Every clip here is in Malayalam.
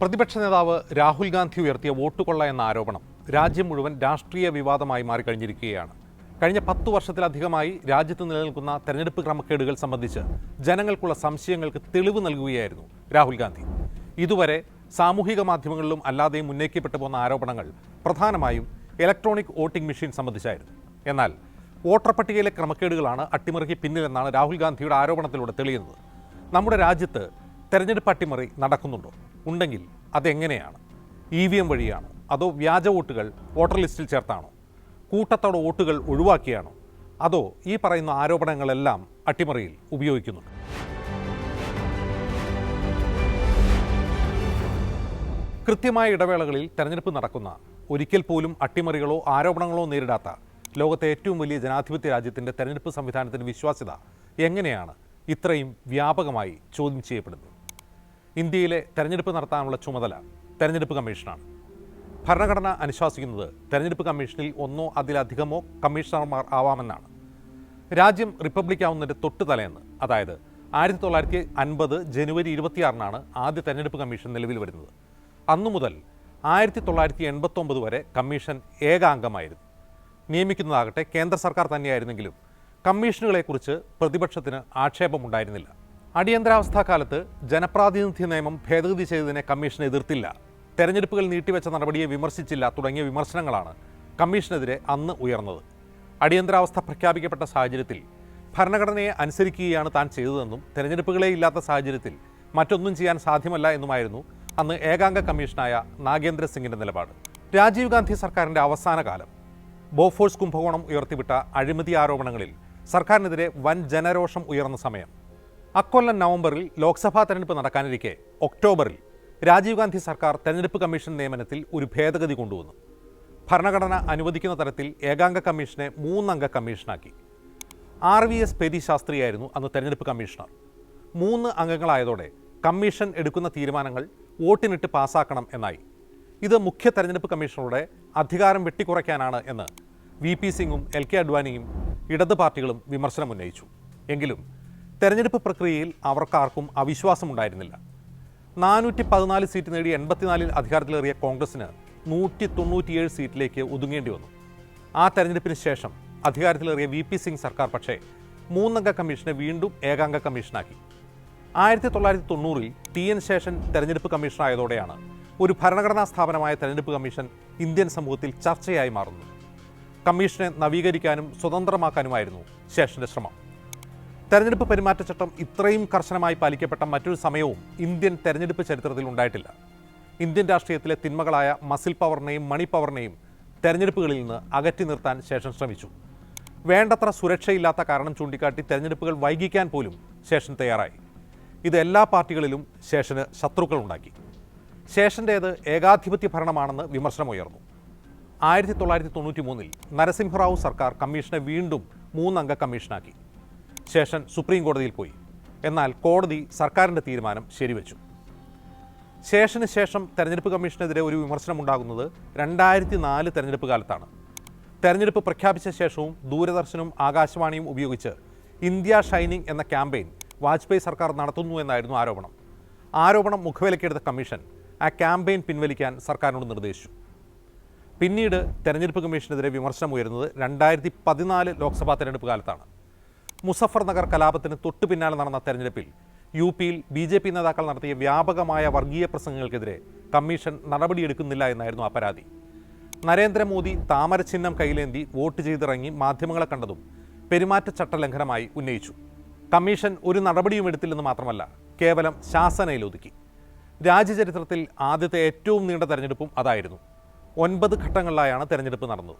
പ്രതിപക്ഷ നേതാവ് രാഹുൽ ഗാന്ധി ഉയർത്തിയ വോട്ടുകൊള്ള എന്ന ആരോപണം രാജ്യം മുഴുവൻ രാഷ്ട്രീയ വിവാദമായി മാറിക്കഴിഞ്ഞിരിക്കുകയാണ്. കഴിഞ്ഞ പത്തു വർഷത്തിലധികമായി രാജ്യത്ത് നിലനിൽക്കുന്ന തെരഞ്ഞെടുപ്പ് ക്രമക്കേടുകൾ സംബന്ധിച്ച് ജനങ്ങൾക്കുള്ള സംശയങ്ങൾക്ക് തെളിവ് നൽകുകയായിരുന്നു രാഹുൽ ഗാന്ധി. ഇതുവരെ സാമൂഹിക മാധ്യമങ്ങളിലും അല്ലാതെയും ഉന്നയിക്കപ്പെട്ടു പോകുന്ന ആരോപണങ്ങൾ പ്രധാനമായും ഇലക്ട്രോണിക് വോട്ടിംഗ് മെഷീൻ സംബന്ധിച്ചായിരുന്നു. എന്നാൽ വോട്ടർ പട്ടികയിലെ ക്രമക്കേടുകളാണ് അട്ടിമറിക്ക് പിന്നിലെന്നാണ് രാഹുൽ ഗാന്ധിയുടെ ആരോപണത്തിലൂടെ തെളിയുന്നത്. നമ്മുടെ രാജ്യത്ത് തെരഞ്ഞെടുപ്പ് അട്ടിമറി നടക്കുന്നുണ്ടോ? ഉണ്ടെങ്കിൽ അതെങ്ങനെയാണ്? ഇ വി എം വഴിയാണോ? അതോ വ്യാജ വോട്ടുകൾ വോട്ടർ ലിസ്റ്റിൽ ചേർത്താണോ? കൂട്ടത്തോടെ വോട്ടുകൾ ഒഴിവാക്കിയാണോ? അതോ ഈ പറയുന്ന ആരോപണങ്ങളെല്ലാം അട്ടിമറിയിൽ ഉപയോഗിക്കുന്നുണ്ട്? കൃത്യമായ ഇടവേളകളിൽ തെരഞ്ഞെടുപ്പ് നടക്കുന്ന ഒരിക്കൽ പോലും അട്ടിമറികളോ ആരോപണങ്ങളോ നേരിടാത്ത ലോകത്തെ ഏറ്റവും വലിയ ജനാധിപത്യ രാജ്യത്തിന്റെ തെരഞ്ഞെടുപ്പ് സംവിധാനത്തിന്റെ വിശ്വാസ്യത എങ്ങനെയാണ് ഇത്രയും വ്യാപകമായി ചോദ്യം ചെയ്യപ്പെടുന്നത്? ഇന്ത്യയിലെ തെരഞ്ഞെടുപ്പ് നടത്താനുള്ള ചുമതല തെരഞ്ഞെടുപ്പ് കമ്മീഷനാണ്. ഭരണഘടന അനുശാസിക്കുന്നത് തെരഞ്ഞെടുപ്പ് കമ്മീഷനിൽ ഒന്നോ അതിലധികമോ കമ്മീഷണർമാർ ആവാമെന്നാണ്. രാജ്യം റിപ്പബ്ലിക് ആവുന്നതിന്റെ തൊട്ട് തലേന്ന് അതായത് ആയിരത്തി തൊള്ളായിരത്തി അൻപത് ജനുവരി ഇരുപത്തിയാറിനാണ് ആദ്യ തെരഞ്ഞെടുപ്പ് കമ്മീഷൻ നിലവിൽ വരുന്നത്. അന്നു മുതൽ ആയിരത്തി തൊള്ളായിരത്തി എൺപത്തൊമ്പത് വരെ കമ്മീഷൻ ഏകാംഗമായിരുന്നു. നിയമിക്കുന്നതാകട്ടെ കേന്ദ്ര സർക്കാർ തന്നെയായിരുന്നെങ്കിലും കമ്മീഷനുകളെക്കുറിച്ച് പ്രതിപക്ഷത്തിന് ആക്ഷേപമുണ്ടായിരുന്നില്ല. അടിയന്തരാവസ്ഥാ കാലത്ത് ജനപ്രാതിനിധ്യ നിയമം ഭേദഗതി ചെയ്തതിനെ കമ്മീഷൻ എതിർത്തില്ല. തെരഞ്ഞെടുപ്പുകൾ നീട്ടിവെച്ച നടപടിയെ വിമർശിച്ചില്ല തുടങ്ങിയ വിമർശനങ്ങളാണ് കമ്മീഷനെതിരെ അന്ന് ഉയർന്നത്. അടിയന്തരാവസ്ഥ പ്രഖ്യാപിക്കപ്പെട്ട സാഹചര്യത്തിൽ ഭരണഘടനയെ അനുസരിക്കുകയാണ് താൻ ചെയ്തതെന്നും തെരഞ്ഞെടുപ്പുകളെ ഇല്ലാത്ത സാഹചര്യത്തിൽ മറ്റൊന്നും ചെയ്യാൻ സാധ്യമല്ല എന്നുമായിരുന്നു അന്ന് ഏകാംഗ കമ്മീഷനായ നാഗേന്ദ്ര സിംഗിന്റെ നിലപാട്. രാജീവ് ഗാന്ധി സർക്കാരിന്റെ അവസാന കാലം. ബോഫോഴ്സ് കുംഭകോണം ഉയർത്തിവിട്ട അഴിമതി ആരോപണങ്ങളിൽ സർക്കാരിനെതിരെ വൻ ജനരോഷം ഉയർന്ന സമയം. അക്കൊല്ലം നവംബറിൽ ലോക്സഭാ തെരഞ്ഞെടുപ്പ് നടക്കാനിരിക്കെ ഒക്ടോബറിൽ രാജീവ് ഗാന്ധി സർക്കാർ തെരഞ്ഞെടുപ്പ് കമ്മീഷൻ നിയമനത്തിൽ ഒരു ഭേദഗതി കൊണ്ടുവന്നു. ഭരണഘടന അനുവദിക്കുന്ന തരത്തിൽ ഏകാംഗ കമ്മീഷനെ മൂന്നംഗ കമ്മീഷനാക്കി. ആർ വി എസ് പെരി ശാസ്ത്രിയായിരുന്നു അന്ന് തെരഞ്ഞെടുപ്പ് കമ്മീഷണർ. മൂന്ന് അംഗങ്ങളായതോടെ കമ്മീഷൻ എടുക്കുന്ന തീരുമാനങ്ങൾ വോട്ടിനിട്ട് പാസാക്കണം എന്നായി. ഇത് മുഖ്യ തെരഞ്ഞെടുപ്പ് കമ്മീഷണറുടെ അധികാരം വെട്ടിക്കുറയ്ക്കാനാണ് എന്ന് വി പി സിംഗും എൽ കെ അഡ്വാനിയും ഇടത് പാർട്ടികളും വിമർശനം ഉന്നയിച്ചു എങ്കിലും തെരഞ്ഞെടുപ്പ് പ്രക്രിയയിൽ അവർക്കാർക്കും അവിശ്വാസമുണ്ടായിരുന്നില്ല. നാനൂറ്റി പതിനാല് സീറ്റ് നേടി എൺപത്തിനാലിൽ അധികാരത്തിലേറിയ കോൺഗ്രസിന് നൂറ്റി തൊണ്ണൂറ്റിയേഴ് സീറ്റിലേക്ക് ഒതുങ്ങേണ്ടി വന്നു. ആ തെരഞ്ഞെടുപ്പിന് ശേഷം അധികാരത്തിലേറിയ വി പി സിംഗ് സർക്കാർ പക്ഷേ മൂന്നംഗ കമ്മീഷനെ വീണ്ടും ഏകാംഗ കമ്മീഷനാക്കി. ആയിരത്തി തൊള്ളായിരത്തി തൊണ്ണൂറിൽ ടി എൻ ശേഷൻ തെരഞ്ഞെടുപ്പ് കമ്മീഷനായതോടെയാണ് ഒരു ഭരണഘടനാ സ്ഥാപനമായ തെരഞ്ഞെടുപ്പ് കമ്മീഷൻ ഇന്ത്യൻ സമൂഹത്തിൽ ചർച്ചയായി മാറുന്നത്. കമ്മീഷനെ നവീകരിക്കാനും സ്വതന്ത്രമാക്കാനുമായിരുന്നു ശേഷന്റെ ശ്രമം. തെരഞ്ഞെടുപ്പ് പെരുമാറ്റച്ചട്ടം ഇത്രയും കർശനമായി പാലിക്കപ്പെട്ട മറ്റൊരു സമയവും ഇന്ത്യൻ തെരഞ്ഞെടുപ്പ് ചരിത്രത്തിൽ ഉണ്ടായിട്ടില്ല. ഇന്ത്യൻ രാഷ്ട്രീയത്തിലെ തിന്മകളായ മസിൽ പവറിനെയും മണി പവറിനെയും തെരഞ്ഞെടുപ്പുകളിൽ നിന്ന് അകറ്റി നിർത്താൻ ശേഷൻ ശ്രമിച്ചു. വേണ്ടത്ര സുരക്ഷയില്ലാത്ത കാരണം ചൂണ്ടിക്കാട്ടി തെരഞ്ഞെടുപ്പുകൾ വൈകിക്കാൻ പോലും ശേഷൻ തയ്യാറായി. ഇത് എല്ലാ പാർട്ടികളിലും ശേഷന് ശത്രുക്കളുണ്ടാക്കി ശേഷന്റേത് ഏകാധിപത്യ ഭരണമാണെന്ന് വിമർശനമുയർന്നു ആയിരത്തി തൊള്ളായിരത്തി തൊണ്ണൂറ്റി മൂന്നിൽ നരസിംഹറാവു സർക്കാർ കമ്മീഷനെ വീണ്ടും മൂന്നംഗ കമ്മീഷനാക്കി. ശേഷൻ സുപ്രീം കോടതിയിൽ പോയി. എന്നാൽ കോടതി സർക്കാരിന്റെ തീരുമാനം ശരിവെച്ചു. ശേഷന് ശേഷം തെരഞ്ഞെടുപ്പ് കമ്മീഷനെതിരെ ഒരു വിമർശനമുണ്ടാകുന്നത് രണ്ടായിരത്തി നാല് തെരഞ്ഞെടുപ്പ് കാലത്താണ്. തെരഞ്ഞെടുപ്പ് പ്രഖ്യാപിച്ച ശേഷവും ദൂരദർശനും ആകാശവാണിയും ഉപയോഗിച്ച് ഇന്ത്യ ഷൈനിങ് എന്ന ക്യാമ്പയിൻ വാജ്പേയി സർക്കാർ നടത്തുന്നു എന്നായിരുന്നു ആരോപണം. ആരോപണം മുഖവിലക്കെടുത്ത കമ്മീഷൻ ആ ക്യാമ്പയിൻ പിൻവലിക്കാൻ സർക്കാരിനോട് നിർദ്ദേശിച്ചു. പിന്നീട് തെരഞ്ഞെടുപ്പ് കമ്മീഷനെതിരെ വിമർശനം ഉയരുന്നത് രണ്ടായിരത്തി പതിനാല് ലോക്സഭാ തെരഞ്ഞെടുപ്പ് കാലത്താണ്. മുസഫർ നഗർ കലാപത്തിന് തൊട്ടു പിന്നാലെ നടന്ന തെരഞ്ഞെടുപ്പിൽ യു പിയിൽ ബി ജെ പി നേതാക്കൾ നടത്തിയ വ്യാപകമായ വർഗീയ പ്രസംഗങ്ങൾക്കെതിരെ കമ്മീഷൻ നടപടിയെടുക്കുന്നില്ല എന്നായിരുന്നു ആ പരാതി. നരേന്ദ്രമോദി താമരചിഹ്നം കയ്യിലേന്തി വോട്ട് ചെയ്തിറങ്ങി മാധ്യമങ്ങളെ കണ്ടതും പെരുമാറ്റച്ചട്ട ലംഘനമായി ഉന്നയിച്ചു. കമ്മീഷൻ ഒരു നടപടിയും എടുത്തില്ലെന്ന് മാത്രമല്ല കേവലം ശാസനയിൽ ഒതുക്കി. രാജ്യചരിത്രത്തിൽ ആദ്യത്തെ ഏറ്റവും നീണ്ട തെരഞ്ഞെടുപ്പും അതായിരുന്നു. ഒൻപത് ഘട്ടങ്ങളിലായാണ് തെരഞ്ഞെടുപ്പ് നടന്നത്.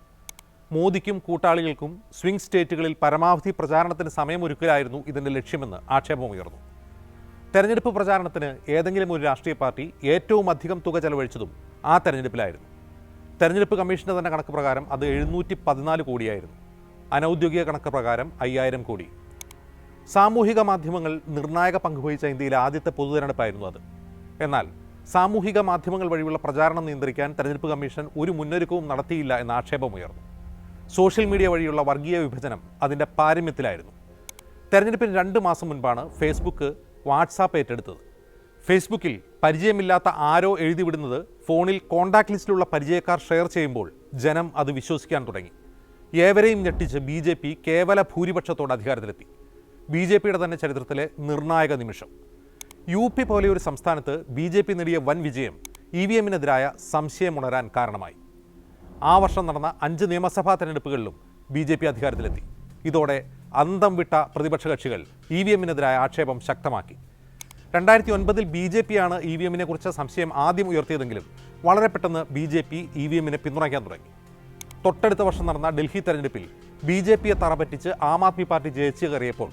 മോദിക്കും കൂട്ടാളികൾക്കും സ്വിംഗ് സ്റ്റേറ്റുകളിൽ പരമാവധി പ്രചാരണത്തിന് സമയമൊരുക്കലായിരുന്നു ഇതിന്റെ ലക്ഷ്യമെന്ന് ആക്ഷേപമുയർന്നു തെരഞ്ഞെടുപ്പ് പ്രചാരണത്തിന് ഏതെങ്കിലും ഒരു രാഷ്ട്രീയ പാർട്ടി ഏറ്റവും അധികം തുക ചെലവഴിച്ചതും ആ തെരഞ്ഞെടുപ്പിലായിരുന്നു. തെരഞ്ഞെടുപ്പ് കമ്മീഷന്റെ തന്നെ കണക്ക് പ്രകാരം അത് എഴുന്നൂറ്റി പതിനാല് കോടിയായിരുന്നു. അനൗദ്യോഗിക കണക്ക് പ്രകാരം അയ്യായിരം കോടി. സാമൂഹിക മാധ്യമങ്ങൾ നിർണായക പങ്കുവഹിച്ച ഇന്ത്യയിലെ ആദ്യത്തെ പൊതുതെരഞ്ഞെടുപ്പായിരുന്നു അത്. എന്നാൽ സാമൂഹിക മാധ്യമങ്ങൾ വഴിയുള്ള പ്രചാരണം നിയന്ത്രിക്കാൻ തെരഞ്ഞെടുപ്പ് കമ്മീഷൻ ഒരു മുന്നൊരുക്കവും നടത്തിയില്ല എന്ന ആക്ഷേപമുയർന്നു സോഷ്യൽ മീഡിയ വഴിയുള്ള വർഗീയ വിഭജനം അതിന്റെ പാരമ്യത്തിലായിരുന്നു. തെരഞ്ഞെടുപ്പിന് രണ്ട് മാസം മുൻപാണ് ഫേസ്ബുക്ക് വാട്സാപ്പ് ഏറ്റെടുത്തത്. ഫേസ്ബുക്കിൽ പരിചയമില്ലാത്ത ആരോ എഴുതിവിടുന്നത് ഫോണിൽ കോൺടാക്ട് ലിസ്റ്റിലുള്ള പരിചയക്കാർ ഷെയർ ചെയ്യുമ്പോൾ ജനം അത് വിശ്വസിക്കാൻ തുടങ്ങി. ഏവരെയും ഞെട്ടിച്ച് ബി ജെ പി കേവല ഭൂരിപക്ഷത്തോടെ അധികാരത്തിലെത്തി. ബി ജെ പിയുടെ തന്നെ ചരിത്രത്തിലെ നിർണായക നിമിഷം. യു പി പോലെ ഒരു സംസ്ഥാനത്ത് ബി ജെ പി നേടിയ വൻ വിജയം ഇ വി എമ്മിനെതിരായ സംശയമുണരാൻ കാരണമായി. ആ വർഷം നടന്ന അഞ്ച് നിയമസഭാ തെരഞ്ഞെടുപ്പുകളിലും ബി ജെ പി അധികാരത്തിലെത്തി. ഇതോടെ അന്തം വിട്ട പ്രതിപക്ഷ കക്ഷികൾ ഇ വി എമ്മിനെതിരായ ആക്ഷേപം ശക്തമാക്കി. രണ്ടായിരത്തി ഒൻപതിൽ ബി ജെ പിയാണ് ഇ വി എമ്മിനെ കുറിച്ച് സംശയം ആദ്യം ഉയർത്തിയതെങ്കിലും വളരെ പെട്ടെന്ന് B J P E V എമ്മിനെ പിന്തുണയ്ക്കാൻ തുടങ്ങി. തൊട്ടടുത്ത വർഷം നടന്ന ഡൽഹി തെരഞ്ഞെടുപ്പിൽ ബി ജെ പിയെ തറപറ്റിച്ച് ആം ആദ്മി പാർട്ടി ജയിച്ചു കയറിയപ്പോൾ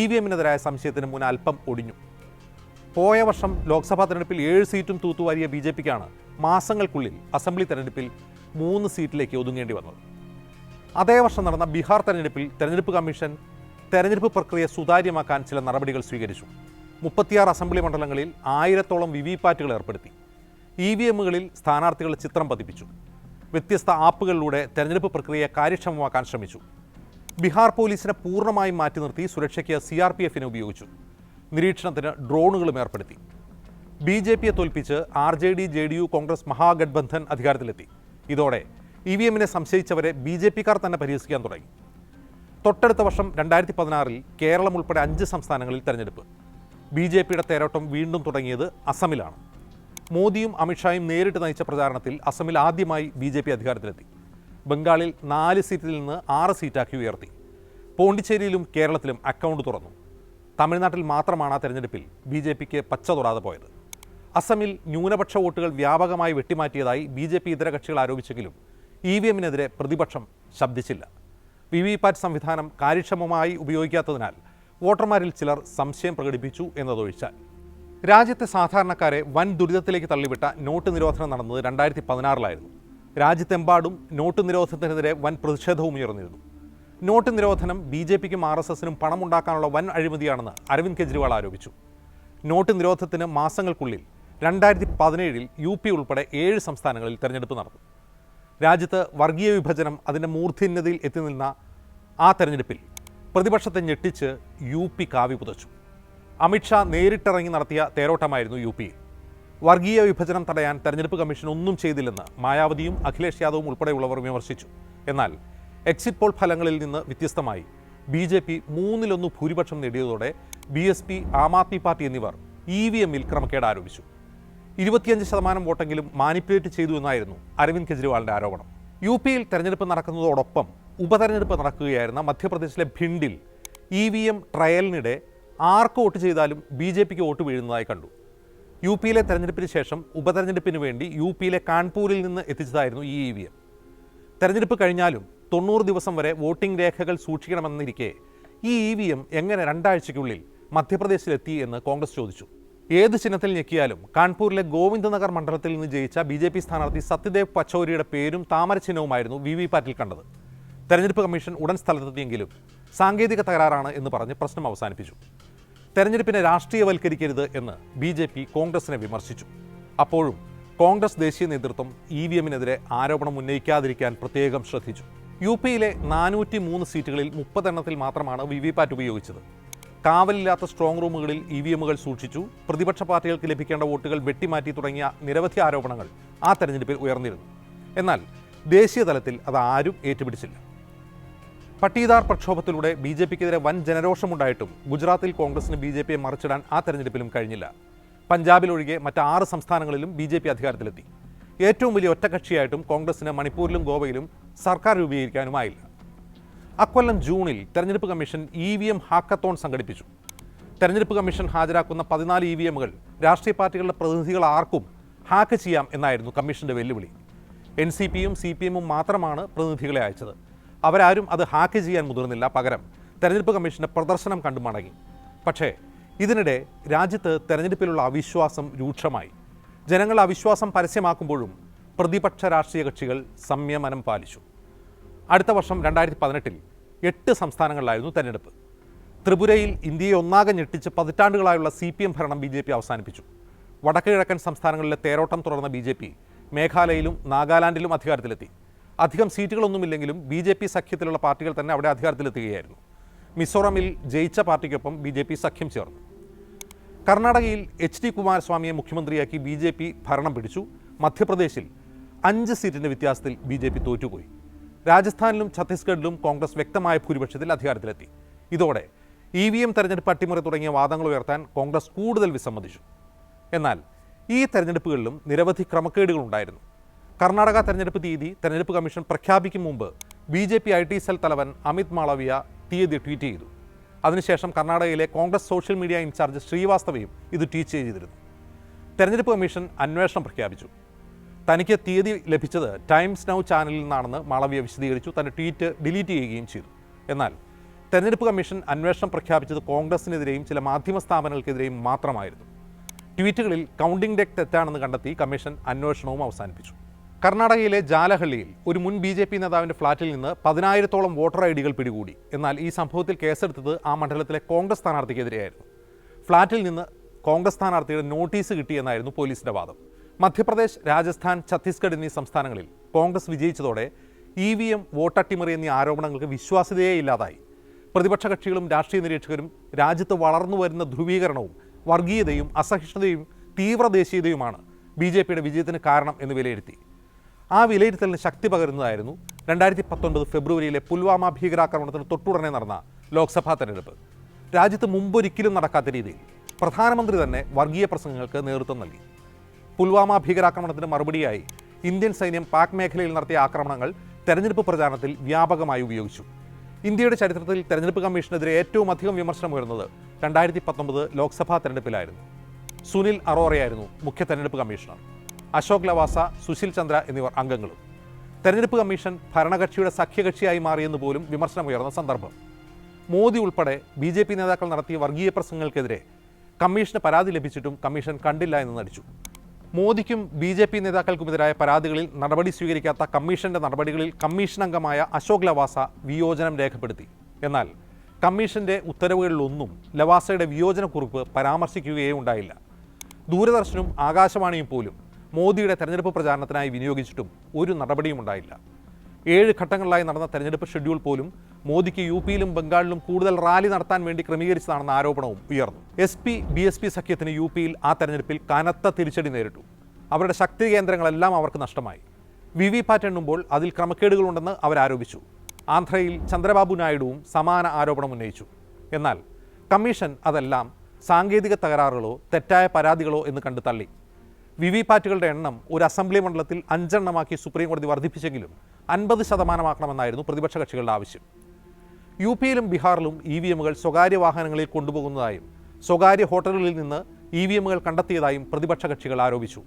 ഇ വി എമ്മിനെതിരായ സംശയത്തിന് മുൻ അല്പം ഒടിഞ്ഞു. പോയ വർഷം ലോക്സഭാ തെരഞ്ഞെടുപ്പിൽ ഏഴ് സീറ്റും തൂത്തുവാരിയ ബി ജെ പിക്കാണ് മാസങ്ങൾക്കുള്ളിൽ അസംബ്ലി തെരഞ്ഞെടുപ്പിൽ മൂന്ന് സീറ്റിലേക്ക് ഒതുങ്ങേണ്ടി വന്നത് അതേ വർഷം നടന്ന ബീഹാർ തെരഞ്ഞെടുപ്പിൽ തെരഞ്ഞെടുപ്പ് കമ്മീഷൻ തെരഞ്ഞെടുപ്പ് പ്രക്രിയ സുതാര്യമാക്കാൻ ചില നടപടികൾ സ്വീകരിച്ചു. മുപ്പത്തിയാറ് അസംബ്ലി മണ്ഡലങ്ങളിൽ ആയിരത്തോളം വി വി പാറ്റുകൾ ഏർപ്പെടുത്തി. ഇ വി എമ്മുകളിൽ സ്ഥാനാർത്ഥികളുടെ ചിത്രം പതിപ്പിച്ചു. വ്യത്യസ്ത ആപ്പുകളിലൂടെ തെരഞ്ഞെടുപ്പ് പ്രക്രിയ കാര്യക്ഷമമാക്കാൻ ശ്രമിച്ചു. ബീഹാർ പോലീസിനെ പൂർണമായും മാറ്റി നിർത്തി സുരക്ഷയ്ക്ക് സി ആർ പി എഫിനെ ഉപയോഗിച്ചു. നിരീക്ഷണത്തിന് ഡ്രോണുകളും ഏർപ്പെടുത്തി. ബി ജെ പിയെ തോൽപ്പിച്ച് R J D J D U Congress Mahagathbandhan അധികാരത്തിലെത്തി. ഇതോടെ ഇ വി എമ്മിനെ സംശയിച്ചവരെ ബി ജെ പിക്കാർ തന്നെ പരിഹസിക്കാൻ തുടങ്ങി. തൊട്ടടുത്ത വർഷം രണ്ടായിരത്തി പതിനാറിൽ കേരളം ഉൾപ്പെടെ അഞ്ച് സംസ്ഥാനങ്ങളിൽ തെരഞ്ഞെടുപ്പ്. ബി ജെ പിയുടെ തേരോട്ടം വീണ്ടും തുടങ്ങിയത് അസമിലാണ്. മോദിയും അമിത്ഷായും നേരിട്ട് നയിച്ച പ്രചാരണത്തിൽ അസമിൽ ആദ്യമായി ബി ജെ പി അധികാരത്തിലെത്തി. ബംഗാളിൽ നാല് സീറ്റിൽ നിന്ന് ആറ് സീറ്റാക്കി ഉയർത്തി. പോണ്ടിച്ചേരിയിലും കേരളത്തിലും അക്കൗണ്ട് തുറന്നു. തമിഴ്നാട്ടിൽ മാത്രമാണ് ആ തെരഞ്ഞെടുപ്പിൽ ബി ജെ പിക്ക് പച്ച തൊടാതെ പോയത്. അസമിൽ ന്യൂനപക്ഷ വോട്ടുകൾ വ്യാപകമായി വെട്ടിമാറ്റിയതായി ബി ജെ പി ഇതര കക്ഷികൾ ആരോപിച്ചെങ്കിലും ഇ വി എമ്മിനെതിരെ പ്രതിപക്ഷം ശബ്ദിച്ചില്ല. വി വി പാറ്റ് സംവിധാനം കാര്യക്ഷമമായി ഉപയോഗിക്കാത്തതിനാൽ വോട്ടർമാരിൽ ചിലർ സംശയം പ്രകടിപ്പിച്ചു എന്നതൊഴിച്ചാൽ. രാജ്യത്തെ സാധാരണക്കാരെ വൻ ദുരിതത്തിലേക്ക് തള്ളിവിട്ട നോട്ട് നിരോധനം നടന്നത് രണ്ടായിരത്തി പതിനാറിലായിരുന്നു രാജ്യത്തെമ്പാടും നോട്ട് നിരോധനത്തിനെതിരെ വൻ പ്രതിഷേധവും ഉയർന്നിരുന്നു. നോട്ട് നിരോധനം ബി ജെ പിക്കും ആർ എസ് എസിനും പണമുണ്ടാക്കാനുള്ള വൻ അഴിമതിയാണെന്ന് അരവിന്ദ് കെജ്രിവാൾ ആരോപിച്ചു. നോട്ട് നിരോധനത്തിന് മാസങ്ങൾക്കുള്ളിൽ രണ്ടായിരത്തി പതിനേഴിൽ യു പി ഉൾപ്പെടെ ഏഴ് സംസ്ഥാനങ്ങളിൽ തെരഞ്ഞെടുപ്പ് നടന്നു. രാജ്യത്ത് വർഗീയ വിഭജനം അതിന്റെ മൂർധന്യതയിൽ എത്തി നിന്ന ആ തെരഞ്ഞെടുപ്പിൽ പ്രതിപക്ഷത്തെ ഞെട്ടിച്ച് യു പി കാവി പുതച്ചു. അമിത്ഷാ നേരിട്ടിറങ്ങി നടത്തിയ തേരോട്ടമായിരുന്നു യു പിയിൽ. വർഗീയ വിഭജനം തടയാൻ തെരഞ്ഞെടുപ്പ് കമ്മീഷൻ ഒന്നും ചെയ്തില്ലെന്ന് മായാവതിയും അഖിലേഷ് യാദവും ഉൾപ്പെടെയുള്ളവർ വിമർശിച്ചു. എന്നാൽ എക്സിറ്റ് പോൾ ഫലങ്ങളിൽ നിന്ന് വ്യത്യസ്തമായി ബി ജെ പി മൂന്നിലൊന്ന് ഭൂരിപക്ഷം നേടിയതോടെ B S P Aam Aadmi Party എന്നിവർ ഇ വി എമ്മിൽ ക്രമക്കേട് ആരോപിച്ചു. ഇരുപത്തിയഞ്ച് ശതമാനം വോട്ടെങ്കിലും മാനിപ്പുലേറ്റ് ചെയ്തു എന്നായിരുന്നു അരവിന്ദ് കെജ്രിവാളിന്റെ ആരോപണം. യു പിയിൽ തെരഞ്ഞെടുപ്പ് നടക്കുന്നതോടൊപ്പം ഉപതെരഞ്ഞെടുപ്പ് നടക്കുകയായിരുന്ന മധ്യപ്രദേശിലെ ഭിണ്ടിൽ ഇ വി എം ട്രയലിനിടെ ആർക്ക് വോട്ട് ചെയ്താലും ബി ജെ പിക്ക് വോട്ട് വീഴുന്നതായി കണ്ടു. യു പിയിലെ തെരഞ്ഞെടുപ്പിന് ശേഷം ഉപതെരഞ്ഞെടുപ്പിന് വേണ്ടി യു പിയിലെ കാൺപൂരിൽ നിന്ന് എത്തിച്ചതായിരുന്നു ഈ ഇ വി എം. തെരഞ്ഞെടുപ്പ് കഴിഞ്ഞാലും തൊണ്ണൂറ് ദിവസം വരെ വോട്ടിംഗ് രേഖകൾ സൂക്ഷിക്കണമെന്നിരിക്കെ ഈ ഇ വി എം എങ്ങനെ രണ്ടാഴ്ചയ്ക്കുള്ളിൽ മധ്യപ്രദേശിലെത്തി എന്ന് കോൺഗ്രസ് ചോദിച്ചു. ഏത് ചിഹ്നത്തിൽ ഞെക്കിയാലും കാൺപൂരിലെ ഗോവിന്ദനഗർ മണ്ഡലത്തിൽ നിന്ന് ജയിച്ച ബി ജെ പി സ്ഥാനാർത്ഥി സത്യദേവ് പച്ചോരിയുടെ പേരും താമര ചിഹ്നവുമായിരുന്നു വി വി പാറ്റിൽ കണ്ടത്. തെരഞ്ഞെടുപ്പ് കമ്മീഷൻ ഉടൻ സ്ഥലത്തെത്തിയെങ്കിലും സാങ്കേതിക തകരാറാണ് എന്ന് പറഞ്ഞ് പ്രശ്നം അവസാനിപ്പിച്ചു. തെരഞ്ഞെടുപ്പിനെ രാഷ്ട്രീയവൽക്കരിക്കരുത് എന്ന് ബി ജെ പി കോൺഗ്രസിനെ വിമർശിച്ചു. അപ്പോഴും കോൺഗ്രസ് ദേശീയ നേതൃത്വം ഇ വി എമ്മിനെതിരെ ആരോപണം ഉന്നയിക്കാതിരിക്കാൻ പ്രത്യേകം ശ്രദ്ധിച്ചു. യു പിയിലെ നാനൂറ്റി മൂന്ന് സീറ്റുകളിൽ മുപ്പതെണ്ണത്തിൽ മാത്രമാണ് വി വി പാറ്റ് ഉപയോഗിച്ചത്. കാവലില്ലാത്ത സ്ട്രോങ് റൂമുകളിൽ ഇ വി എമ്മുകൾ സൂക്ഷിച്ചു. പ്രതിപക്ഷ പാർട്ടികൾക്ക് ലഭിക്കേണ്ട വോട്ടുകൾ വെട്ടിമാറ്റി തുടങ്ങിയ നിരവധി ആരോപണങ്ങൾ ആ തെരഞ്ഞെടുപ്പിൽ ഉയർന്നിരുന്നു. എന്നാൽ ദേശീയ തലത്തിൽ അത് ആരും ഏറ്റുപിടിച്ചില്ല. പട്ടീദാർ പ്രക്ഷോഭത്തിലൂടെ ബി ജെ പിക്കെതിരെ വൻ ജനരോഷമുണ്ടായിട്ടും ഗുജറാത്തിൽ കോൺഗ്രസിന് ബി ജെ പിയെ മറിച്ചിടാൻ ആ തെരഞ്ഞെടുപ്പിലും കഴിഞ്ഞില്ല. പഞ്ചാബിലൊഴികെ മറ്റ് ആറ് സംസ്ഥാനങ്ങളിലും ബി ജെ പി അധികാരത്തിലെത്തി. ഏറ്റവും വലിയ ഒറ്റകക്ഷിയായിട്ടും കോൺഗ്രസിന് മണിപ്പൂരിലും ഗോവയിലും സർക്കാർ രൂപീകരിക്കാനുമായില്ല. അക്കൊല്ലം ജൂണിൽ തെരഞ്ഞെടുപ്പ് commission E V M hackathon സംഘടിപ്പിച്ചു. തെരഞ്ഞെടുപ്പ് കമ്മീഷൻ ഹാജരാക്കുന്ന പതിനാല് ഇ വി എമ്മുകൾ രാഷ്ട്രീയ പാർട്ടികളുടെ പ്രതിനിധികൾ ആർക്കും ഹാക്ക് ചെയ്യാം എന്നായിരുന്നു കമ്മീഷന്റെ വെല്ലുവിളി. എൻ സി പിയും സി പി എമ്മും മാത്രമാണ് പ്രതിനിധികളെ അയച്ചത്. അവരാരും അത് ഹാക്ക് ചെയ്യാൻ മുതിർന്നില്ല. പകരം തെരഞ്ഞെടുപ്പ് കമ്മീഷന്റെ പ്രദർശനം കണ്ടു മടങ്ങി. പക്ഷേ ഇതിനിടെ രാജ്യത്ത് തെരഞ്ഞെടുപ്പിലുള്ള അവിശ്വാസം രൂക്ഷമായി. ജനങ്ങൾ അവിശ്വാസം പരസ്യമാക്കുമ്പോഴും പ്രതിപക്ഷ രാഷ്ട്രീയ കക്ഷികൾ സംയമനം പാലിച്ചു. അടുത്ത വർഷം രണ്ടായിരത്തി പതിനെട്ടിൽ എട്ട് സംസ്ഥാനങ്ങളിലായിരുന്നു തെരഞ്ഞെടുപ്പ്. ത്രിപുരയിൽ ഇന്ത്യയെ ഒന്നാകെ ഞെട്ടിച്ച് പതിറ്റാണ്ടുകളായുള്ള സി പി എം ഭരണം ബി ജെ പി അവസാനിപ്പിച്ചു. വടക്ക് കിഴക്കൻ സംസ്ഥാനങ്ങളിലെ തേരോട്ടം തുടർന്ന ബി ജെ പി മേഘാലയയിലും നാഗാലാൻഡിലും അധികാരത്തിലെത്തി. അധികം സീറ്റുകളൊന്നുമില്ലെങ്കിലും ബി ജെ പി സഖ്യത്തിലുള്ള പാർട്ടികൾ തന്നെ അവിടെ അധികാരത്തിലെത്തുകയായിരുന്നു. മിസോറമിൽ ജയിച്ച പാർട്ടിക്കൊപ്പം ബി ജെ പി സഖ്യം ചേർന്നു. കർണാടകയിൽ എച്ച് ഡി കുമാരസ്വാമിയെ മുഖ്യമന്ത്രിയാക്കി ബി ജെ പി ഭരണം പിടിച്ചു. മധ്യപ്രദേശിൽ അഞ്ച് സീറ്റിന്റെ വ്യത്യാസത്തിൽ ബി ജെ പി തോറ്റുപോയി. രാജസ്ഥാനിലും ഛത്തീസ്ഗഡിലും കോൺഗ്രസ് വ്യക്തമായ ഭൂരിപക്ഷത്തിൽ അധികാരത്തിലെത്തി. ഇതോടെ ഇ വി എം തെരഞ്ഞെടുപ്പ് അട്ടിമറി തുടങ്ങിയ വാദങ്ങൾ ഉയർത്താൻ കോൺഗ്രസ് കൂടുതൽ വിസമ്മതിച്ചു. എന്നാൽ ഈ തെരഞ്ഞെടുപ്പുകളിലും നിരവധി ക്രമക്കേടുകൾ ഉണ്ടായിരുന്നു കർണാടക തെരഞ്ഞെടുപ്പ് തീയതി തെരഞ്ഞെടുപ്പ് കമ്മീഷൻ പ്രഖ്യാപിക്കും മുമ്പ് B J P I T cell തലവൻ അമിത് മാളവിയ തീയതി ട്വീറ്റ് ചെയ്തു. അതിനുശേഷം കർണാടകയിലെ കോൺഗ്രസ് സോഷ്യൽ മീഡിയ ഇൻചാർജ് ശ്രീവാസ്തവയും ഇത് ട്വീറ്റ് ചെയ്തിരുന്നു. തെരഞ്ഞെടുപ്പ് കമ്മീഷൻ അന്വേഷണം പ്രഖ്യാപിച്ചു. തനിക്ക് തീയതി ലഭിച്ചത് ടൈംസ് നൗ ചാനലിൽ നിന്നാണെന്ന് മാളവിയ വിശദീകരിച്ചു. തന്റെ ട്വീറ്റ് ഡിലീറ്റ് ചെയ്യുകയും ചെയ്തു. എന്നാൽ തെരഞ്ഞെടുപ്പ് കമ്മീഷൻ അന്വേഷണം പ്രഖ്യാപിച്ചത് കോൺഗ്രസിനെതിരെയും ചില മാധ്യമ സ്ഥാപനങ്ങൾക്കെതിരെയും മാത്രമായിരുന്നു. ട്വീറ്റുകളിൽ കൗണ്ടിംഗ് ഡെക് തെറ്റാണെന്ന് കണ്ടെത്തി കമ്മീഷൻ അന്വേഷണവും അവസാനിപ്പിച്ചു. കർണാടകയിലെ ജാലഹള്ളിയിൽ ഒരു മുൻ ബി ജെ പി നേതാവിന്റെ ഫ്ളാറ്റിൽ നിന്ന് പതിനായിരത്തോളം വോട്ടർ ഐ ഡികൾ പിടികൂടി. എന്നാൽ ഈ സംഭവത്തിൽ കേസെടുത്തത് ആ മണ്ഡലത്തിലെ കോൺഗ്രസ് സ്ഥാനാർത്ഥിക്കെതിരെയായിരുന്നു. ഫ്ളാറ്റിൽ നിന്ന് കോൺഗ്രസ് സ്ഥാനാർത്ഥിയുടെ നോട്ടീസ് കിട്ടിയെന്നായിരുന്നു പോലീസിന്റെ വാദം. മധ്യപ്രദേശ് രാജസ്ഥാൻ ഛത്തീസ്ഗഡ് എന്നീ സംസ്ഥാനങ്ങളിൽ കോൺഗ്രസ് വിജയിച്ചതോടെ ഇ വി എം വോട്ടട്ടിമറി എന്നീ ആരോപണങ്ങൾക്ക് വിശ്വാസ്യതയേ ഇല്ലാതായി. പ്രതിപക്ഷ കക്ഷികളും രാഷ്ട്രീയ നിരീക്ഷകരും രാജ്യത്ത് വളർന്നു വരുന്ന ധ്രുവീകരണവും വർഗീയതയും അസഹിഷ്ണുതയും തീവ്ര ദേശീയതയുമാണ് ബി ജെ പിയുടെ വിജയത്തിന് കാരണം എന്ന് വിലയിരുത്തി. ആ വിലയിരുത്തലിന് ശക്തി പകരുന്നതായിരുന്നു രണ്ടായിരത്തി പത്തൊൻപത് ഫെബ്രുവരിയിലെ പുൽവാമ ഭീകരാക്രമണത്തിന് തൊട്ടുടനെ നടന്ന ലോക്സഭാ തെരഞ്ഞെടുപ്പ്. രാജ്യത്ത് മുമ്പൊരിക്കലും നടക്കാത്ത രീതിയിൽ പ്രധാനമന്ത്രി തന്നെ വർഗീയ പ്രസംഗങ്ങൾക്ക് നേതൃത്വം നൽകി. പുൽവാമ ഭീകരാക്രമണത്തിന് മറുപടിയായി ഇന്ത്യൻ സൈന്യം പാക് മേഖലയിൽ നടത്തിയ ആക്രമണങ്ങൾ തെരഞ്ഞെടുപ്പ് പ്രചാരണത്തിൽ വ്യാപകമായി ഉപയോഗിച്ചു. ഇന്ത്യയുടെ ചരിത്രത്തിൽ തെരഞ്ഞെടുപ്പ് കമ്മീഷനെതിരെ ഏറ്റവും അധികം വിമർശനം ഉയർന്നത് രണ്ടായിരത്തി പത്തൊമ്പത് ലോക്സഭാ തെരഞ്ഞെടുപ്പിലായിരുന്നു. സുനിൽ അറോറയായിരുന്നു മുഖ്യ തെരഞ്ഞെടുപ്പ് കമ്മീഷണർ. അശോക് ലവാസ സുശീൽ ചന്ദ്ര എന്നിവർ അംഗങ്ങളും. തെരഞ്ഞെടുപ്പ് കമ്മീഷൻ ഭരണകക്ഷിയുടെ സഖ്യകക്ഷിയായി മാറിയെന്ന് പോലും വിമർശനമുയർന്ന സന്ദർഭം. മോദി ഉൾപ്പെടെ ബി ജെ പി നേതാക്കൾ നടത്തിയ വർഗീയ പ്രസംഗങ്ങൾക്കെതിരെ കമ്മീഷന് പരാതി ലഭിച്ചിട്ടും കമ്മീഷൻ കണ്ടില്ല എന്ന് നടിച്ചു. മോദിക്കും ബി ജെ പി നേതാക്കൾക്കുമെതിരായ പരാതികളിൽ നടപടി സ്വീകരിക്കാത്ത കമ്മീഷന്റെ നടപടികളിൽ കമ്മീഷൻ അംഗമായ അശോക് ലവാസ വിയോജനം രേഖപ്പെടുത്തി. എന്നാൽ കമ്മീഷന്റെ ഉത്തരവുകളിലൊന്നും ലവാസയുടെ വിയോജന കുറിപ്പ് പരാമർശിക്കുകയേ ഉണ്ടായില്ല. ദൂരദർശനും ആകാശവാണിയും പോലും മോദിയുടെ തെരഞ്ഞെടുപ്പ് പ്രചാരണത്തിനായി വിനിയോഗിച്ചിട്ടും ഒരു നടപടിയും ഉണ്ടായില്ല ഏഴ് ഘട്ടങ്ങളിലായി നടന്ന തെരഞ്ഞെടുപ്പ് ഷെഡ്യൂൾ പോലും മോദിക്ക് യു പിയിലും ബംഗാളിലും കൂടുതൽ റാലി നടത്താൻ വേണ്ടി ക്രമീകരിച്ചതാണെന്ന ആരോപണവും ഉയർന്നു. S P B S P സഖ്യത്തിന് യു പിയിൽ ആ തെരഞ്ഞെടുപ്പിൽ കനത്ത തിരിച്ചടി നേരിട്ടു. അവരുടെ ശക്തി കേന്ദ്രങ്ങളെല്ലാം അവർക്ക് നഷ്ടമായി. വി വി പാറ്റ് എണ്ണുമ്പോൾ അതിൽ ക്രമക്കേടുകളുണ്ടെന്ന് അവരാരോപിച്ചു. ആന്ധ്രയിൽ ചന്ദ്രബാബു നായിഡുവും സമാന ആരോപണം ഉന്നയിച്ചു. എന്നാൽ കമ്മീഷൻ അതെല്ലാം സാങ്കേതിക തകരാറുകളോ തെറ്റായ പരാതികളോ എന്ന് കണ്ടു തള്ളി. വി വി പാറ്റുകളുടെ എണ്ണം ഒരു അസംബ്ലി മണ്ഡലത്തിൽ അഞ്ചെണ്ണമാക്കി സുപ്രീം കോടതി വർദ്ധിപ്പിച്ചെങ്കിലും അൻപത് ശതമാനമാക്കണമെന്നായിരുന്നു പ്രതിപക്ഷ കക്ഷികളുടെ ആവശ്യം. യു പിയിലും ബീഹാറിലും ഇ വി എമ്മുകൾ സ്വകാര്യ വാഹനങ്ങളിൽ കൊണ്ടുപോകുന്നതായും സ്വകാര്യ ഹോട്ടലുകളിൽ നിന്ന് ഇ വി എമ്മുകൾ കണ്ടെത്തിയതായും പ്രതിപക്ഷ കക്ഷികൾ ആരോപിച്ചു.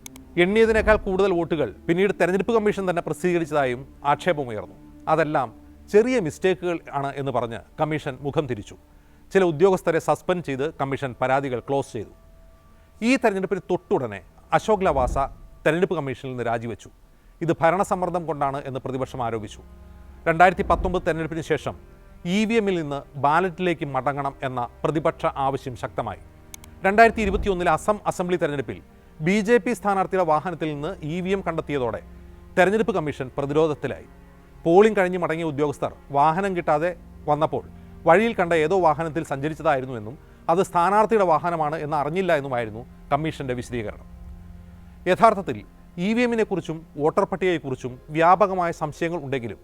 എണ്ണിയതിനേക്കാൾ കൂടുതൽ വോട്ടുകൾ പിന്നീട് തെരഞ്ഞെടുപ്പ് കമ്മീഷൻ തന്നെ പ്രസിദ്ധീകരിച്ചതായും ആക്ഷേപമുയർന്നു. അതെല്ലാം ചെറിയ മിസ്റ്റേക്കുകൾ ആണ് എന്ന് പറഞ്ഞ് കമ്മീഷൻ മുഖം തിരിച്ചു. ചില ഉദ്യോഗസ്ഥരെ സസ്പെൻഡ് ചെയ്ത് കമ്മീഷൻ പരാതികൾ ക്ലോസ് ചെയ്തു. ഈ തെരഞ്ഞെടുപ്പിന് തൊട്ടുടനെ അശോക് ലവാസ തെരഞ്ഞെടുപ്പ് കമ്മീഷനിൽ നിന്ന് രാജിവെച്ചു. ഇത് ഭരണസമ്മർദ്ദം കൊണ്ടാണ് എന്ന് പ്രതിപക്ഷം ആരോപിച്ചു. രണ്ടായിരത്തി പത്തൊമ്പത് തെരഞ്ഞെടുപ്പിന് ശേഷം ഇ വി എമ്മിൽ നിന്ന് ബാലറ്റിലേക്ക് മടങ്ങണം എന്ന പ്രതിപക്ഷ ആവശ്യം ശക്തമായി. രണ്ടായിരത്തി ഇരുപത്തിയൊന്നിലെ അസം അസംബ്ലി തെരഞ്ഞെടുപ്പിൽ ബി ജെ പി സ്ഥാനാർത്ഥിയുടെ വാഹനത്തിൽ നിന്ന് ഇ വി എം കണ്ടെത്തിയതോടെ തെരഞ്ഞെടുപ്പ് കമ്മീഷൻ പ്രതിരോധത്തിലായി. പോളിംഗ് കഴിഞ്ഞ് മടങ്ങിയ ഉദ്യോഗസ്ഥർ വാഹനം കിട്ടാതെ വന്നപ്പോൾ വഴിയിൽ കണ്ട ഏതോ വാഹനത്തിൽ സഞ്ചരിച്ചതായിരുന്നു എന്നും അത് സ്ഥാനാർത്ഥിയുടെ വാഹനമാണ് എന്ന് അറിഞ്ഞില്ല എന്നുമായിരുന്നു കമ്മീഷന്റെ വിശദീകരണം. യഥാർത്ഥത്തിൽ ഇ വി എമ്മിനെ കുറിച്ചും വോട്ടർ പട്ടികയെക്കുറിച്ചും വ്യാപകമായ സംശയങ്ങൾ ഉണ്ടെങ്കിലും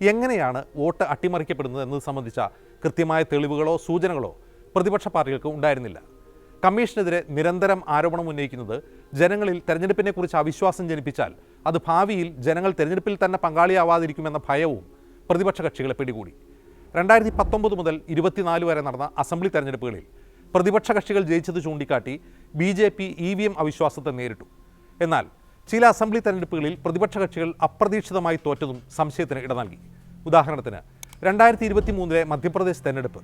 എങ്ങനെയാണ് വോട്ട് അട്ടിമറിക്കപ്പെടുന്നത് എന്നത് സംബന്ധിച്ച കൃത്യമായ തെളിവുകളോ സൂചനകളോ പ്രതിപക്ഷ പാർട്ടികൾക്ക് ഉണ്ടായിരുന്നില്ല. കമ്മീഷനെതിരെ നിരന്തരം ആരോപണം ഉന്നയിക്കുന്നത് ജനങ്ങളിൽ തെരഞ്ഞെടുപ്പിനെക്കുറിച്ച് അവിശ്വാസം ജനിപ്പിച്ചാൽ അത് ഭാവിയിൽ ജനങ്ങൾ തെരഞ്ഞെടുപ്പിൽ തന്നെ പങ്കാളിയാവാതിരിക്കുമെന്ന ഭയവും പ്രതിപക്ഷ കക്ഷികളെ പിടികൂടി. രണ്ടായിരത്തി പത്തൊമ്പത് മുതൽ ഇരുപത്തിനാല് വരെ നടന്ന അസംബ്ലി തെരഞ്ഞെടുപ്പുകളിൽ പ്രതിപക്ഷ കക്ഷികൾ ജയിച്ചത് ചൂണ്ടിക്കാട്ടി B J P E V M അവിശ്വാസത്തെ നേരിട്ടു. എന്നാൽ ചില അസംബ്ലി തെരഞ്ഞെടുപ്പുകളിൽ പ്രതിപക്ഷ കക്ഷികൾ അപ്രതീക്ഷിതമായി തോറ്റതും സംശയത്തിന് ഇട നൽകി. ഉദാഹരണത്തിന് രണ്ടായിരത്തി ഇരുപത്തി മൂന്നിലെ മധ്യപ്രദേശ് തെരഞ്ഞെടുപ്പ്.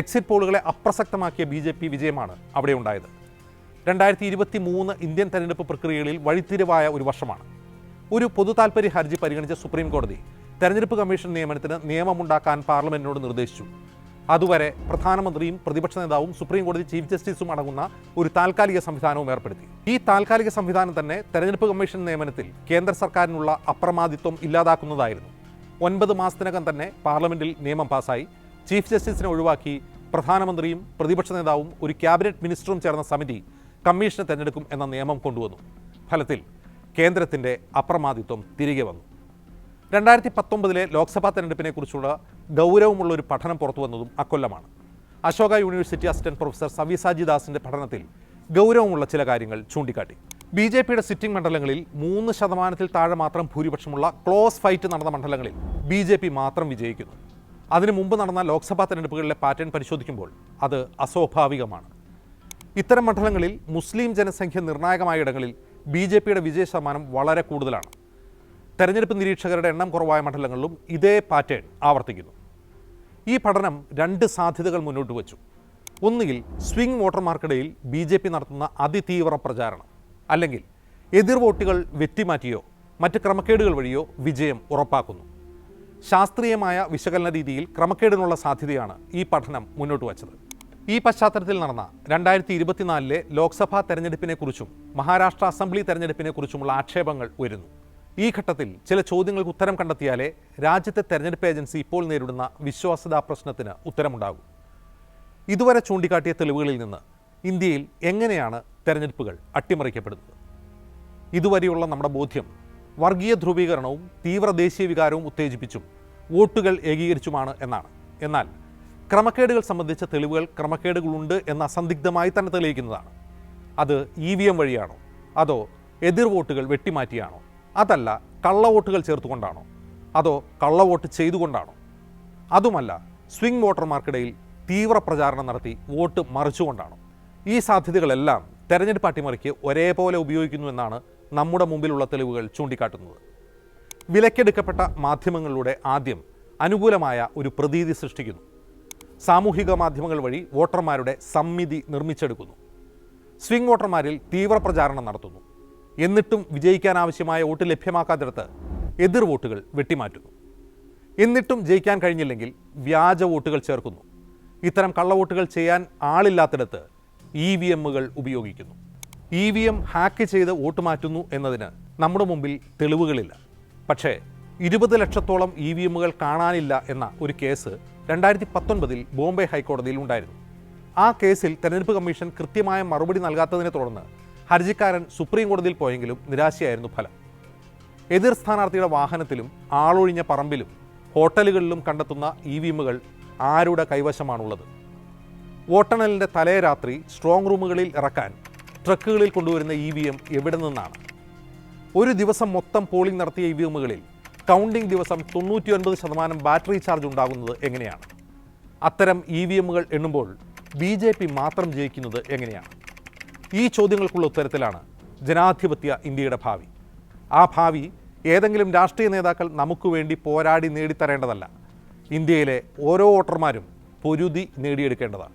എക്സിറ്റ് പോളുകളെ അപ്രസക്തമാക്കിയ ബി ജെ പി വിജയമാണ് അവിടെ ഉണ്ടായത്. രണ്ടായിരത്തി ഇരുപത്തി മൂന്ന് ഇന്ത്യൻ തെരഞ്ഞെടുപ്പ് പ്രക്രിയകളിൽ വഴിത്തിരിവായ ഒരു വർഷമാണ്. ഒരു പൊതു താൽപ്പര്യ ഹർജി പരിഗണിച്ച സുപ്രീം കോടതി തെരഞ്ഞെടുപ്പ് കമ്മീഷൻ നിയമനത്തിന് നിയമമുണ്ടാക്കാൻ പാർലമെന്റിനോട് നിർദ്ദേശിച്ചു. അതുവരെ പ്രധാനമന്ത്രിയും പ്രതിപക്ഷ നേതാവും സുപ്രീം കോടതി ചീഫ് ജസ്റ്റിസും അടങ്ങുന്ന ഒരു താൽക്കാലിക സംവിധാനവും ഏർപ്പെടുത്തി. ഈ താൽക്കാലിക സംവിധാനം തന്നെ തെരഞ്ഞെടുപ്പ് കമ്മീഷൻ നിയമനത്തിൽ കേന്ദ്ര സർക്കാരിനുള്ള അപ്രമാദിത്വം ഇല്ലാതാക്കുന്നതായിരുന്നു. ഒൻപത് മാസത്തിനകം തന്നെ പാർലമെന്റിൽ നിയമം പാസായി. ചീഫ് ജസ്റ്റിസിനെ ഒഴിവാക്കി പ്രധാനമന്ത്രിയും പ്രതിപക്ഷ നേതാവും ഒരു ക്യാബിനറ്റ് മിനിസ്റ്ററും ചേർന്ന സമിതി കമ്മീഷനെ തെരഞ്ഞെടുക്കും എന്ന നിയമം കൊണ്ടുവന്നു. ഫലത്തിൽ കേന്ദ്രത്തിന്റെ അപ്രമാദിത്വം തിരികെ വന്നു. രണ്ടായിരത്തി പത്തൊമ്പതിലെ ലോക്സഭാ തെരഞ്ഞെടുപ്പിനെ കുറിച്ചുള്ള ഗൗരവമുള്ള ഒരു പഠനം പുറത്തു വന്നതും അക്കൊല്ലമാണ്. അശോക യൂണിവേഴ്സിറ്റി അസിസ്റ്റന്റ് പ്രൊഫസർ സവ്യസാജി ദാസിന്റെ പഠനത്തിൽ ഗൗരവമുള്ള ചില കാര്യങ്ങൾ ചൂണ്ടിക്കാട്ടി. ബി ജെ പിയുടെ സിറ്റിംഗ് മണ്ഡലങ്ങളിൽ മൂന്ന് ശതമാനത്തിൽ താഴെ മാത്രം ഭൂരിപക്ഷമുള്ള ക്ലോസ് ഫൈറ്റ് നടന്ന മണ്ഡലങ്ങളിൽ ബി ജെ പി മാത്രം വിജയിക്കുന്നു. അതിനു മുമ്പ് നടന്ന ലോക്സഭാ തെരഞ്ഞെടുപ്പുകളിലെ പാറ്റേൺ പരിശോധിക്കുമ്പോൾ അത് അസ്വാഭാവികമാണ്. ഇത്തരം മണ്ഡലങ്ങളിൽ മുസ്ലിം ജനസംഖ്യ നിർണായകമായ ഇടങ്ങളിൽ ബി ജെ പിയുടെ വിജയ ശതമാനം വളരെ കൂടുതലാണ്. തെരഞ്ഞെടുപ്പ് നിരീക്ഷകരുടെ എണ്ണം കുറവായ മണ്ഡലങ്ങളിലും ഇതേ പാറ്റേൺ ആവർത്തിക്കുന്നു. ഈ പഠനം രണ്ട് സാധ്യതകൾ മുന്നോട്ട് വച്ചു. ഒന്നുകിൽ സ്വിംഗ് വോട്ടർമാർക്കിടയിൽ ബി ജെ പി നടത്തുന്ന അതിതീവ്ര പ്രചാരണം അല്ലെങ്കിൽ എതിർ വോട്ടുകൾ വെട്ടിമാറ്റിയോ മറ്റ് ക്രമക്കേടുകൾ വഴിയോ വിജയം ഉറപ്പാക്കുന്നു. ശാസ്ത്രീയമായ വിശകലന രീതിയിൽ ക്രമക്കേടിനുള്ള സാധ്യതയാണ് ഈ പഠനം മുന്നോട്ട് വച്ചത്. ഈ പശ്ചാത്തലത്തിൽ നടന്ന രണ്ടായിരത്തി ഇരുപത്തിനാലിലെ ലോക്സഭാ തെരഞ്ഞെടുപ്പിനെക്കുറിച്ചും മഹാരാഷ്ട്ര അസംബ്ലി തെരഞ്ഞെടുപ്പിനെക്കുറിച്ചുമുള്ള ആക്ഷേപങ്ങൾ ഉയരുന്നു. ഈ ഘട്ടത്തിൽ ചില ചോദ്യങ്ങൾക്ക് ഉത്തരം കണ്ടെത്തിയാലേ രാജ്യത്തെ തെരഞ്ഞെടുപ്പ് ഏജൻസി ഇപ്പോൾ നേരിടുന്ന വിശ്വാസ്യതാ പ്രശ്നത്തിന് ഉത്തരമുണ്ടാകും. ഇതുവരെ ചൂണ്ടിക്കാട്ടിയ തെളിവുകളിൽ നിന്ന് ഇന്ത്യയിൽ എങ്ങനെയാണ് തെരഞ്ഞെടുപ്പുകൾ അട്ടിമറിക്കപ്പെടുന്നത്? ഇതുവരെയുള്ള നമ്മുടെ ബോധ്യം വർഗീയ ധ്രുവീകരണവും തീവ്ര ദേശീയ വികാരവും ഉത്തേജിപ്പിച്ചും വോട്ടുകൾ ഏകീകരിച്ചുമാണ് എന്നാണ്. എന്നാൽ ക്രമക്കേടുകൾ സംബന്ധിച്ച തെളിവുകൾ ക്രമക്കേടുകളുണ്ട് എന്ന അസന്ദിഗ്ധമായി തന്നെ തെളിയിക്കുന്നതാണ്. അത് ഇ വി എം വഴിയാണോ? അതോ എതിർ വോട്ടുകൾ വെട്ടിമാറ്റിയാണോ? അതല്ല കള്ളവോട്ടുകൾ ചേർത്തുകൊണ്ടാണോ? അതോ കള്ളവോട്ട് ചെയ്തുകൊണ്ടാണോ? അതുമല്ല സ്വിംഗ് വോട്ടർമാർക്കിടയിൽ തീവ്ര പ്രചാരണം നടത്തി വോട്ട് മറിച്ചുകൊണ്ടാണോ? ഈ സാധ്യതകളെല്ലാം തെരഞ്ഞെടുപ്പ് അട്ടിമറിക്ക് ഒരേപോലെ ഉപയോഗിക്കുന്നു എന്നാണ് നമ്മുടെ മുമ്പിലുള്ള തെളിവുകൾ ചൂണ്ടിക്കാട്ടുന്നത്. വിലക്കെടുക്കപ്പെട്ട മാധ്യമങ്ങളിലൂടെ ആദ്യം അനുകൂലമായ ഒരു പ്രതീതി സൃഷ്ടിക്കുന്നു. സാമൂഹിക മാധ്യമങ്ങൾ വഴി വോട്ടർമാരുടെ സമ്മിതി നിർമ്മിച്ചെടുക്കുന്നു. സ്വിംഗ് വോട്ടർമാരിൽ തീവ്ര പ്രചാരണം നടത്തുന്നു. എന്നിട്ടും വിജയിക്കാൻ ആവശ്യമായ വോട്ട് ലഭ്യമാക്കാത്തിടത്ത് എതിർ വോട്ടുകൾ വെട്ടിമാറ്റുന്നു. എന്നിട്ടും ജയിക്കാൻ കഴിഞ്ഞില്ലെങ്കിൽ വ്യാജ വോട്ടുകൾ ചേർക്കുന്നു. ഇത്തരം കള്ളവോട്ടുകൾ ചെയ്യാൻ ആളില്ലാത്തിടത്ത് ഇ വി എമ്മുകൾ ഉപയോഗിക്കുന്നു. ഇ വി എം ഹാക്ക് ചെയ്ത് വോട്ട് മാറ്റുന്നു എന്നതിന് നമ്മുടെ മുമ്പിൽ തെളിവുകളില്ല. പക്ഷേ ഇരുപത് ലക്ഷത്തോളം ഇ വി എമ്മുകൾ കാണാനില്ല എന്ന ഒരു കേസ് രണ്ടായിരത്തി പത്തൊൻപതിൽ ബോംബെ ഹൈക്കോടതിയിൽ ഉണ്ടായിരുന്നു. ആ കേസിൽ തെരഞ്ഞെടുപ്പ് കമ്മീഷൻ കൃത്യമായ മറുപടി നൽകാത്തതിനെ തുടർന്ന് ഹർജിക്കാരൻ സുപ്രീം കോടതിയിൽ പോയെങ്കിലും നിരാശയായിരുന്നു ഫലം. എതിർ സ്ഥാനാർത്ഥിയുടെ വാഹനത്തിലും ആളൊഴിഞ്ഞ പറമ്പിലും ഹോട്ടലുകളിലും കണ്ടെത്തുന്ന ഇ വി എമ്മുകൾ ആരുടെ കൈവശമാണുള്ളത്? വോട്ടെണ്ണലിന്റെ തലേ രാത്രി സ്ട്രോങ് റൂമുകളിൽ ഇറക്കാൻ ട്രക്കുകളിൽ കൊണ്ടുവരുന്ന ഇ വി എം എവിടെ നിന്നാണ്? ഒരു ദിവസം മൊത്തം പോളിംഗ് നടത്തിയ ഇ വി എമ്മുകളിൽ കൗണ്ടിംഗ് ദിവസം തൊണ്ണൂറ്റി ഒൻപത് ശതമാനം ബാറ്ററി ചാർജ് ഉണ്ടാകുന്നത് എങ്ങനെയാണ്? അത്തരം ഇ വി എമ്മുകൾ എണ്ണുമ്പോൾ ബി ജെ പി മാത്രം ജയിക്കുന്നത് എങ്ങനെയാണ്? ഈ ചോദ്യങ്ങൾക്കുള്ള ഉത്തരത്തിലാണ് ജനാധിപത്യ ഇന്ത്യയുടെ ഭാവി. ആ ഭാവി ഏതെങ്കിലും രാഷ്ട്രീയ നേതാക്കൾ നമുക്ക് വേണ്ടി പോരാടി നേടിത്തരേണ്ടതല്ല. ഇന്ത്യയിലെ ഓരോ വോട്ടർമാരും പൊരുതി നേടിയെടുക്കേണ്ടതാണ്.